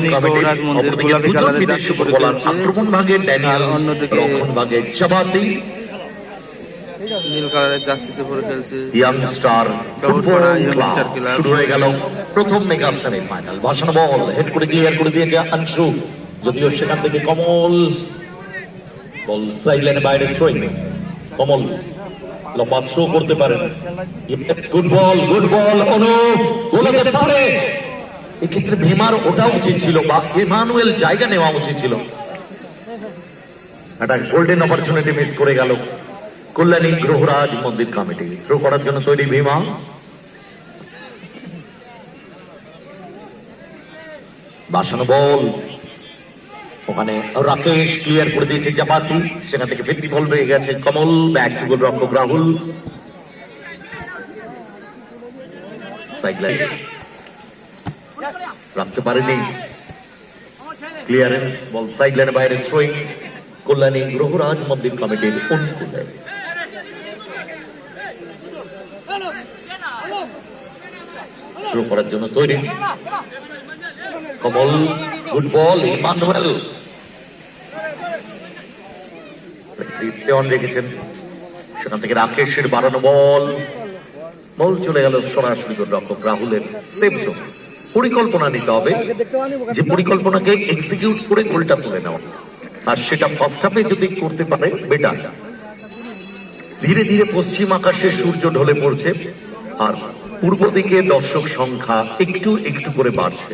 কল্যাণী গৌরাজ মন্দির গোলাপি কালারের জার্সি পরে খেলছে আর অন্যদিকে- নীল কালারের জার্সিতে পরে খেলছে ইয়াং স্টার ডবলপাড়া youngster club। শুরু হয়ে গেল প্রথম মেগা সেমিফাইনাল। বাসানো বল হেড করে ক্লিয়ার করে দিয়েছে আংশু যদিও সেখান থেকে কমল বল সাইলেন বাইরে থ্রোয়িং। কমল লম্বা থ্রো করতে পারেন। Good ball good ball Anup গোলাতে পারে। এক্ষেত্রে ভীমার ওটা উচিত ছিল বা ইমানুয়েল জায়গা নেওয়া উচিত ছিল। একটা গোল্ডেন অপরচুনিটি মিস করে গেল। কল্যাণী গ্রহরাজ মন্দির কমিটি থ্রো করার জন্য তৈরি ভীমা। বাসানো বল। ওখানে রাকেশ ক্লিয়ার করে দিয়েছে জাপাতি সেখান থেকে ফিফটি বল পেয়ে গেছে কমল। ব্যাক টু গোল রক্ষক রাহুল। রাখতে পারেনি। ক্লিয়ারেন্স বল সাইডলাইনের বাইরে থ্রোয়িং কল্যাণী গ্রহরাজ মন্দির কমিটির অনুকূলে থ্রো করার জন্য তৈরি। কমল গুড বল ইমানুয়েল রেখেছেন। সেখান থেকে রাকেশের বাড়ানো বল। বল চলে গেল সরাসরি রক্ষক রাহুলের সেফ জোন পরিকল্পনা নিতে হবে যে পরিকল্পনাকে এক্সিকিউট করে গোলটা তুলে নেওয়া। আর সেটা ফার্স্ট হাফে যদি করতে পারে বেটার ধীরে ধীরে পশ্চিম আকাশে সূর্য ঢলে পড়ছে আর পূর্ব দিকে দর্শক সংখ্যা একটু একটু করে বাড়ছে।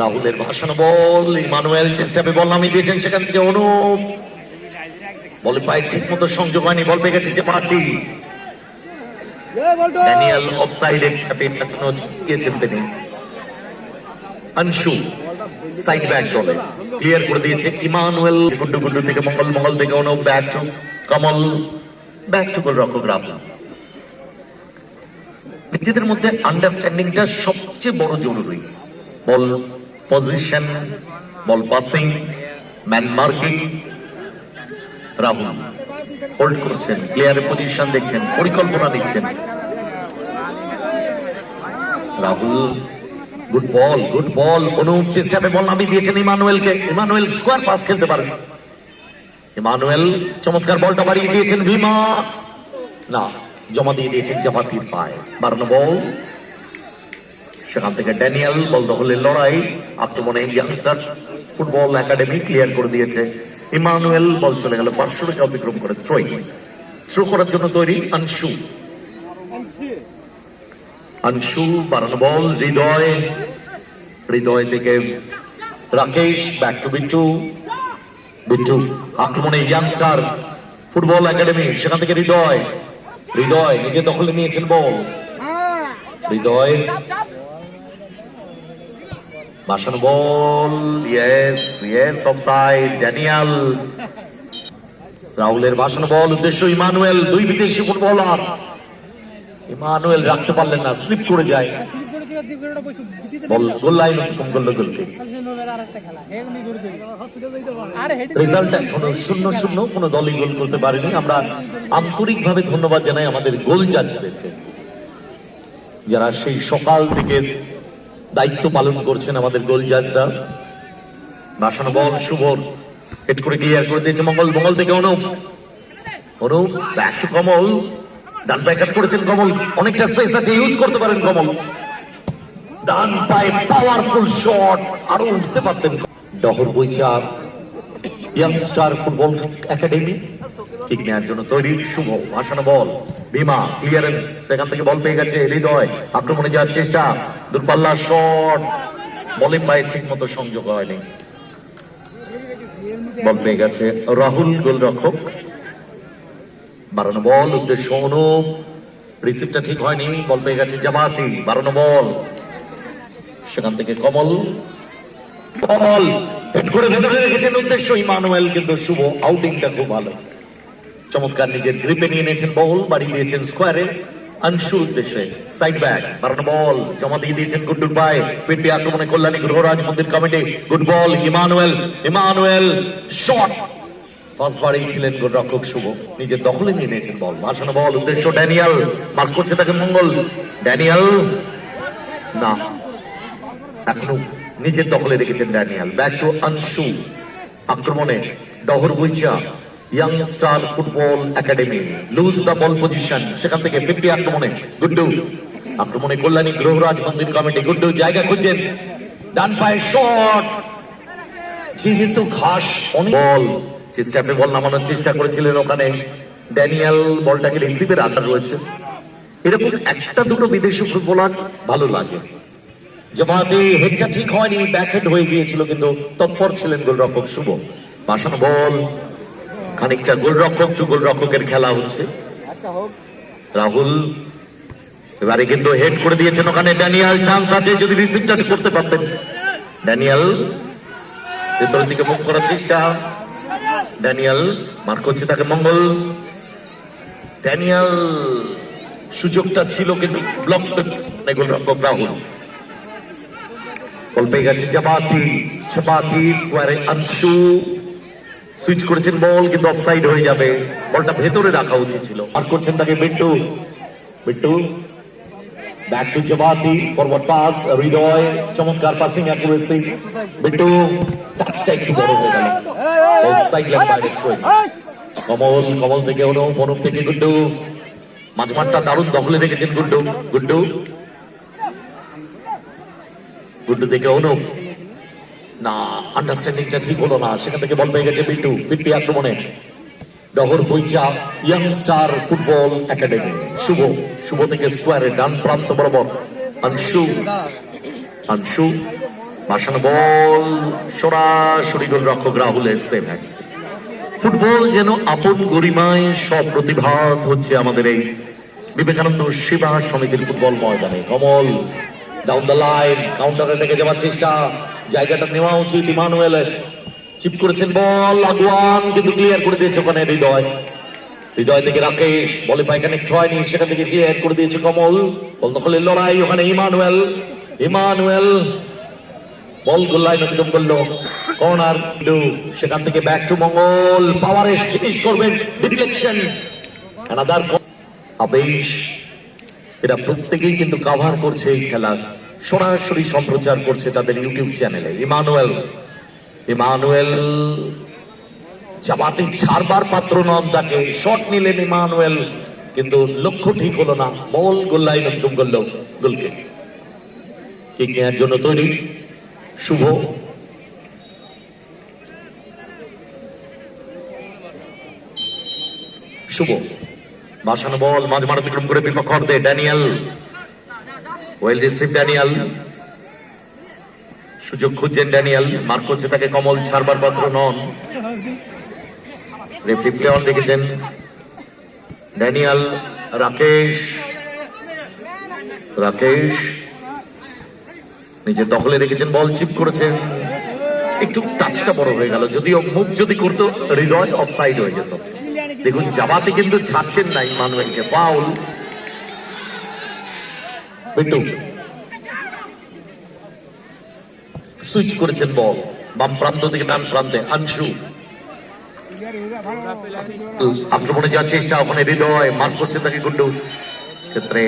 রাহুলের ভাসানো বল ইমানুয়েল চেষ্টা পেয়ে বল নামিয়ে দিয়েছেন সেখান থেকে অনুপ। বলে পায়ে ঠিক মতো সংযোগ হয়নি বল পেয়ে গেছে যে ড্যানিয়েল অফসাইডে গিয়েছেন তিনি। অংশু সাইড ব্যাক দলে। ক্লিয়ার করে দিয়েছে ইমানুয়েল। গুড্ডু গুড্ডু থেকে মঙ্গল মঙ্গল থেকে Anup, back to Kamal, back to goal রক্ষক নিজেদের মধ্যে আন্ডারস্ট্যান্ডিংটা সবচেয়ে বড় জরুরি। Ball position ball passing man marking Rahul. Hold করছেন প্লেয়ারের পজিশন দেখছেন, পরিকল্পনা নিচ্ছেন। Rahul good ball good ball Anup চেষ্টাতে ball নামিয়ে দিয়েছেন ইমানুয়েলকে। ইমানুয়েল স্কোয়ার পাস খেলতে পারেন। ইমানুয়েল চমৎকার বলটা বাড়িয়ে দিয়েছেন ভীমা। না, জমা দিয়ে দিয়েছেন জামাতির পায়ে। বাড়ানো বল। সেখান থেকে ড্যানিয়েল, বল দখলের লড়াই। আক্রমণে ইয়াংস্টার ফুটবল একাডেমি ক্লিয়ার করে দিয়েছে। ইমানুয়েল, বল চলে গেল রেখা অতিক্রম করে থ্রোয়িং থ্রো করার জন্য তৈরি আনসু আনসু বাড়ানো বল, হৃদয়। হৃদয় থেকে রাকেশ ব্যাক টু বিট্টু বিট্টু আক্রমণে ইয়াংস্টার ফুটবল একাডেমি সেখান থেকে হৃদয়। হৃদয়, নিজে দখলে নিয়েছেন বল। হৃদয়। বাসানো ball yes yes offside Daniel রাহুলের বাসানো বল, উদ্দেশ্য ইমানুয়েল, দুই বিদেশি ফুটবলার। ইমানুয়েল রাখতে পারলেন না স্লিপ করে যায়। রেজাল্ট এখনও শূন্য শূন্য দলই গোল করতে পারেনি। আমরা ধন্যবাদ জানাই আমাদের গোল জাজদেরকে, যারা সেই সকাল থেকে দায়িত্ব পালন করছেন আমাদের গোল জাজরা। বাসানো বল শুভর হেড করে ক্লিয়ার করে দিয়েছে মঙ্গল। মঙ্গল থেকে অনুপ। অনুপ কমল। ডান ব্যাকআপ করেছেন কমল। অনেকটা স্পেস আছে ইউজ করতে পারেন কমল। ডান পায়ে পাওয়ারফুল শট আরও উঠতে পারতেন। Dahar Baishakh youngster football academy ঠিক নেওয়ার জন্য তৈরি, শুভ ভাসানো বল বিমা ক্লিয়ারেন্স সেখান থেকে বল পেয়ে গেছে হৃদয়। আক্রমণে যাওয়ার চেষ্টা, দূরপাল্লা শট বলিং পায়ে ঠিক মতো সংযোগ হয়নি। বল পেয়ে গেছে রাহুল, গোলরক্ষক। বাড়ানো বল, উদ্দেশ্য অনুপ। রিসিভটা ঠিক হয়নি, বল পেয়ে গেছে জামাতি, বাড়ানো বল। সেখান থেকে কমল। ভালো। চমৎকার নিজের নিয়ে নিয়েছেন বাড়ি স্কোয়ারে উদ্দেশ্যে সাইড জমা দিয়ে দিয়েছেন আক্রমণে Kalyani Graharaj Mandir committee good ball Emmanuel Emmanuel shot first বারেই ছিলেন গোলরক্ষক শুভ। নিজের দখলে নিয়ে নিয়েছেন বল। ভাসানো বল, উদ্দেশ্য ড্যানিয়াল। মার্ক করছে তাকে মঙ্গল। ড্যানিয়াল? না। এখনও নিজের দখলে রেখেছেন ড্যানিয়াল। ব্যাক টু আনসু আক্রমণে Dahar Boicha young star football academy. Lose the ball position. সেখান থেকে ফিফটি আক্রমণে গুড্ডু। আক্রমণে কল্যাণী গ্রহরাজ মন্দির কমিটি গুড্ডু জায়গা খুঁজছেন। ডান পায়ে শট। যেহেতু ঘাস। অনেক বল। স্ট্যাপে বল নামানোর চেষ্টা করেছিলেন ওখানে। ড্যানিয়েল বলটাকে রিসিভের আধার রয়েছে। এরকম একটা দুটো বিদেশি ফুটবলার ভালো লাগে। জামাতে হেডটা ঠিক হয়নি ব্যাক হেড হয়ে গিয়েছিল, কিন্তু তৎপর ছিলেন গোলরক্ষক শুভ। বাসানো বল, খানিকটা গোলরক্ষক টু গোলরক্ষকের খেলা হচ্ছে। রাহুল, এবারে কিন্তু হেড করে দিয়েছেন ওখানে ড্যানিয়াল, চান্স আছে যদি রিসিভটা করতে পারতেন। ড্যানিয়াল, ভেতরের দিকে মুখ করার চেষ্টা। ড্যানিয়াল মার করছে তাকে মঙ্গল। ড্যানিয়াল সুযোগটা ছিল কিন্তু ব্লক গোলরক্ষক রাহুল। বল পেয়ে গেছে জামাতি ছাপাতি স্কোয়ারে আংশু সুইচ করেছেন বল, কিন্তু অফসাইড হয়ে যাবে। বলটা ভেতরে রাখা উচিত ছিল। আর করছেন তাকে Bittu Bittu back to Jabati forward pass Hridoy চমৎকার পাসিং অ্যাকুরেসি বিট্টু টাচটা একটু বড় হয়ে গেল অফসাইড। কমল কমল থেকে অনুপ অনুপ থেকে গুড্ডু মাঝমাঠটা দারুণ দখলে রেখেছেন গুড্ডু গুড্ডু গুড্ডু থেকে অনুপ না আন্ডারস্ট্যান্ডিংটা ঠিক হলো না। সেখান থেকে বল পেয়ে গেছে বিট্টু ফিরতি আক্রমণে। Dahar young star football academy. Subho Subho থেকে স্কোয়ারে ডান প্রান্ত বরাবর। আংশু আংশু বাসানো বল, সরাসরি গোল রক্ষক রাহুলের সেভ ফুটবল যেন আপন গরিমায় সব প্রতিভাত হচ্ছে আমাদের এই বিবেকানন্দ সেবা সমিতির ফুটবল ময়দানে। কমল ডাউন দ্য লাইন কাউন্টারে থেকে যাওয়ার চেষ্টা। জায়গাটা নেওয়া উচিত ইমানুয়েলের। চিপ করেছেন, বল, আগুয়ান, কিন্তু ক্লিয়ার করে দিয়েছে ওখানে হৃদয়। হৃদয় থেকে রাকেশ, বলে পায় কানেক্ট হয়নি, সেখান থেকে ক্লিয়ার করে দিয়েছে কমল। বল দখলের লড়াই, ওখানে ইমানুয়েল ইমানুয়েল। বল গোল্লায় অতিক্রম করল, কর্নার সেখান থেকে ব্যাক টু মঙ্গল পাওয়ারে ফিনিশ করবেন ডিফ্লেকশন অ্যানাদার আবেশ, এরা প্রত্যেকেই কিন্তু কাভার করছে এই খেলা সরাসরি সম্প্রচার করছে তাদের ইউটিউব চ্যানেলে ইমানুয়েল। ইমানুয়েল চাপাতি ছাড়বার পাত্র নন তাকে। শট নিলেন ইমানুয়েল, কিন্তু লক্ষ্য ঠিক হলো না। বল গোল্লায় অতিক্রম করল গোলকে। কিক নেওয়ার জন্য তৈরি। শুভ। শুভ। বাসানো বল মাঝ মাঠ অতিক্রম করে বিপক্ষ ড্যানিয়েল। Well receive Daniel. সুযোগ খুঁজছেন ড্যানিয়েল। মার্ক করছে তাকে কমল ছাড়বার পাত্র নন। প্লে অন রেখেছেন ড্যানিয়েল রাকেশ। রাকেশ নিজের দখলে রেখেছেন, বল চিপ করেছেন। একটু টাচটা বড় হয়ে গেল, যদিও মুখ যদি করতো, হৃদয় অফসাইড হয়ে যেত। দেখুন, জামাতে কিন্তু ছাড়ছেন না ইমানুয়েলকে ফাউল বিট্টু সুইচ করেছেন বল। বাম প্রান্ত থেকে ডান প্রান্তে আংশু আক্রমণে যাওয়ার চেষ্টা, ওখানে হৃদয়, মার করছে তাকে গুন্ডু ক্ষেত্রে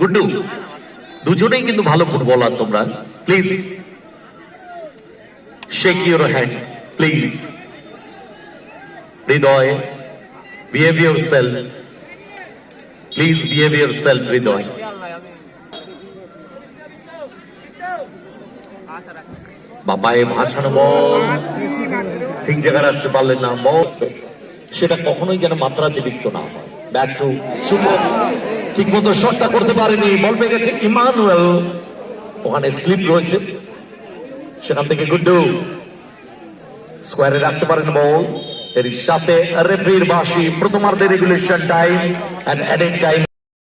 গুড্ডু, দুজনেই কিন্তু ভালো ফুটবলার তোমরা। Please shake your hand please Hridoy behave yourself please behave yourself Hridoy. বাবায় ভাসানো বল। ঠিক জায়গায় আসতে পারলেন না, বল। সেটা কখনোই যেন মাত্রাতিরিক্ত না হয়। ব্যাট টু শুভ ঠিক মতো শটটা করতে পারেনি, বল পেয়ে গেছে ইমানুয়েল। ওখানে স্লিপ রয়েছে। সেখান থেকে গুড্ডু স্কোয়ারে রাখতে পারেন বল। এর সাথে রেফরির বাসি প্রথমার্ধে regulation time and adding time